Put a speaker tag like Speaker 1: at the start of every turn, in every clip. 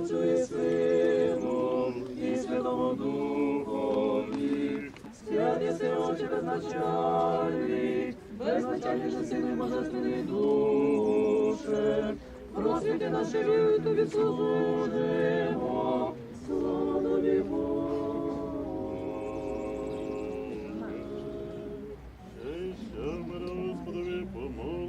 Speaker 1: Отцю і Сину, і Святому Духові, святі си очі безначальні, безначальні же сини божественні душе, просвіти наші віри, тобі служимо, слава тобі,
Speaker 2: Господи, помолимо.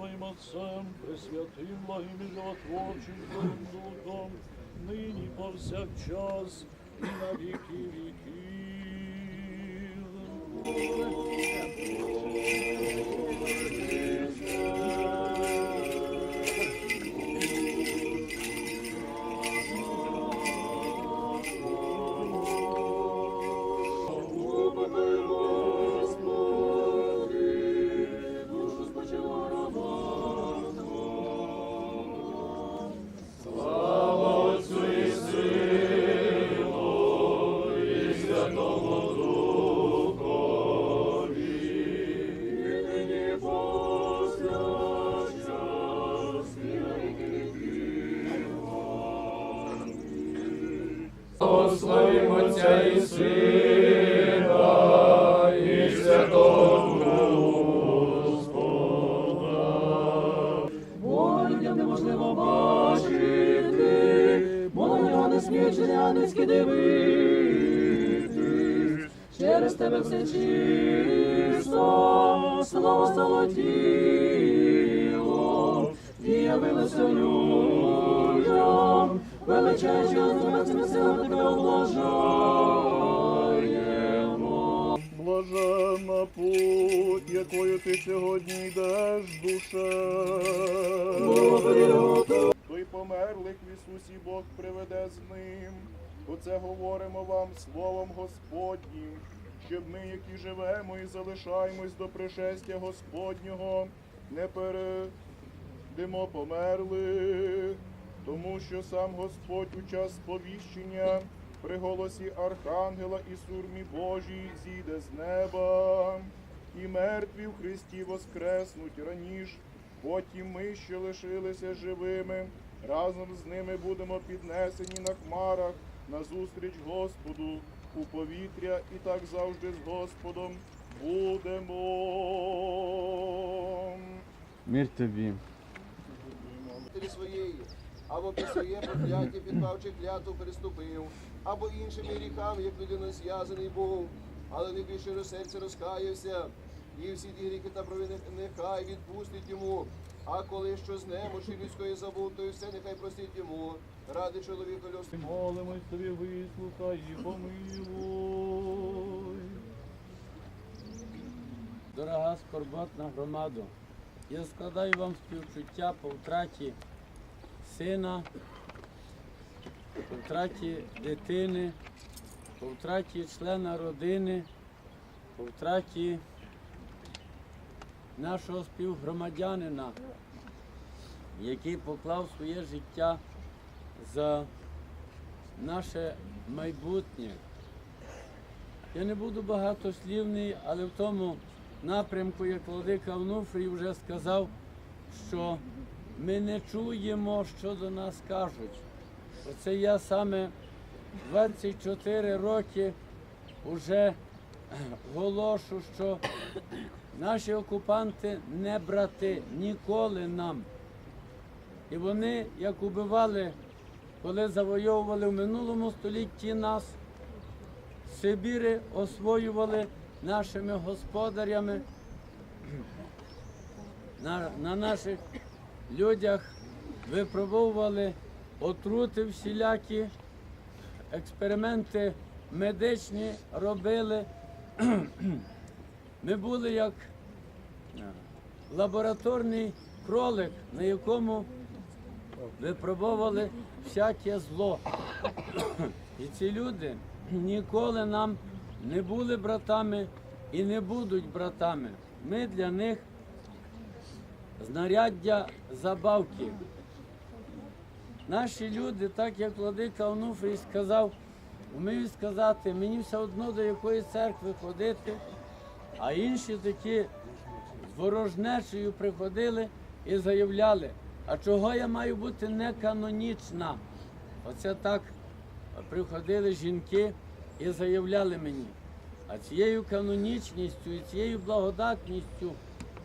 Speaker 2: Твоїм Отцем, пресвятим благим и животворчим Твоим Духом, нині повсякчас и на веки віків.
Speaker 1: Славимо Отця і Сина, і Святого Господа. Неможливо бачити, бо на нього не сміють жилянницькі дивитись. Через тебе все чисто, слово стало тілом, і величаючи ознаками силами тебе облажаємо.
Speaker 2: Путь, якою ти сьогодні йдеш, душе. Той померлих в Ісусі Бог приведе з ним. Оце говоримо вам словом Господнім, щоб ми, які живемо і залишаємось до пришестя Господнього, не передимо померлих, тому що сам Господь у час сповіщення при голосі Архангела і сурмі Божій зійде з неба, і мертві в Христі воскреснуть раніш, потім ми, що лишилися живими, разом з ними будемо піднесені на хмарах назустріч Господу у повітря, і так завжди з Господом будемо.
Speaker 3: Мир тобі.
Speaker 4: своєї, або при своє прокляття, підпавши клятву, переступив, або іншими гріхами, як людина зв'язаний був, але не більше серце розкаявся, і всі ті гріхи та провини нехай відпустить йому. А коли що з немочі людської забув, то все нехай простить йому. Ради чоловіка людського.
Speaker 2: Молимось тобі, вислухай і помилуй.
Speaker 5: Дорога скорботна громадо, я складаю вам співчуття по втраті сина, по втраті дитини, по втраті члена родини, по втраті нашого співгромадянина, який поклав своє життя за наше майбутнє. Я не буду багатослівний, але в тому напрямку, як владика Онуфрій вже сказав, що ми не чуємо, що до нас кажуть. Оце я саме 24 роки вже голошу, що наші окупанти не брати ніколи нам. І вони, як убивали, коли завойовували в минулому столітті нас, Сибіри освоювали нашими господарями, на, на наших людях випробовували отрути всілякі, експерименти медичні робили. Ми були як е, лабораторний кролик, на якому випробовували всяке зло. І ці люди ніколи нам не були братами і не будуть братами. Ми для них знаряддя забавки. Наші люди, так як владика Онуфрій сказав, вміють сказати, мені все одно до якої церкви ходити, а інші такі з ворожнечею приходили і заявляли, а чого я маю бути не канонічна? Оце так приходили жінки і заявляли мені. А цією канонічністю і цією благодатністю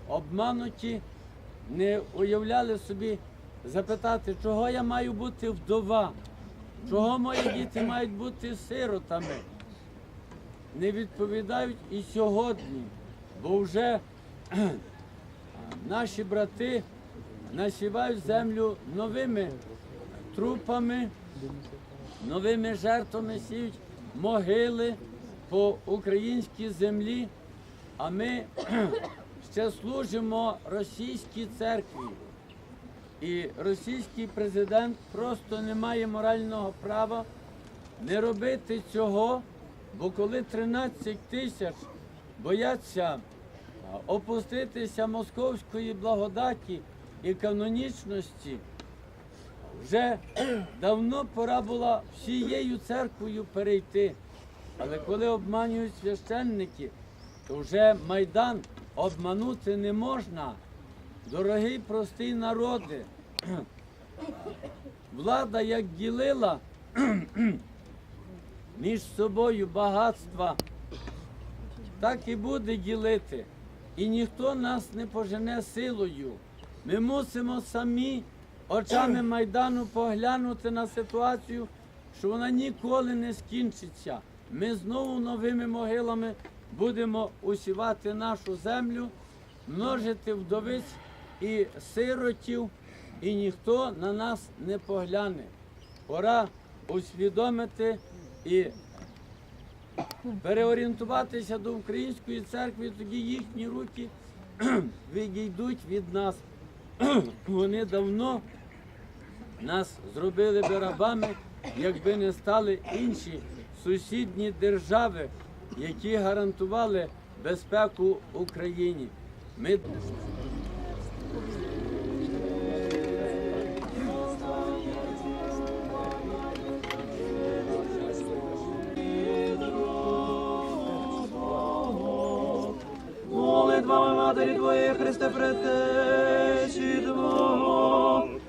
Speaker 5: обмануті не уявляли собі запитати, чого я маю бути вдова, чого мої діти мають бути сиротами. Не відповідають і сьогодні, бо вже наші брати насівають землю новими трупами, новими жертвами сіють могили по українській землі, а ми ще служимо російській церкві. І російський президент просто не має морального права не робити цього, бо коли 13 тисяч бояться опуститися московської благодаті і канонічності, вже давно пора була всією церквою перейти. Але коли обманюють священники, то вже Майдан обманути не можна. Дорогий простий народи, влада як ділила між собою багатства, так і буде ділити. І ніхто нас не пожене силою. Ми мусимо самі очами Майдану поглянути на ситуацію, що вона ніколи не скінчиться. Ми знову новими могилами будемо усівати нашу землю, множити вдовиць і сиротів, і ніхто на нас не погляне. Пора усвідомити і переорієнтуватися до української церкви, тоді їхні руки відійдуть від нас. Вони давно нас зробили би рабами, якби не стали інші сусідні держави, які гарантували безпеку Україні. Ми
Speaker 1: Молитвами Матері Твоєї, Христе, предтечі Твого,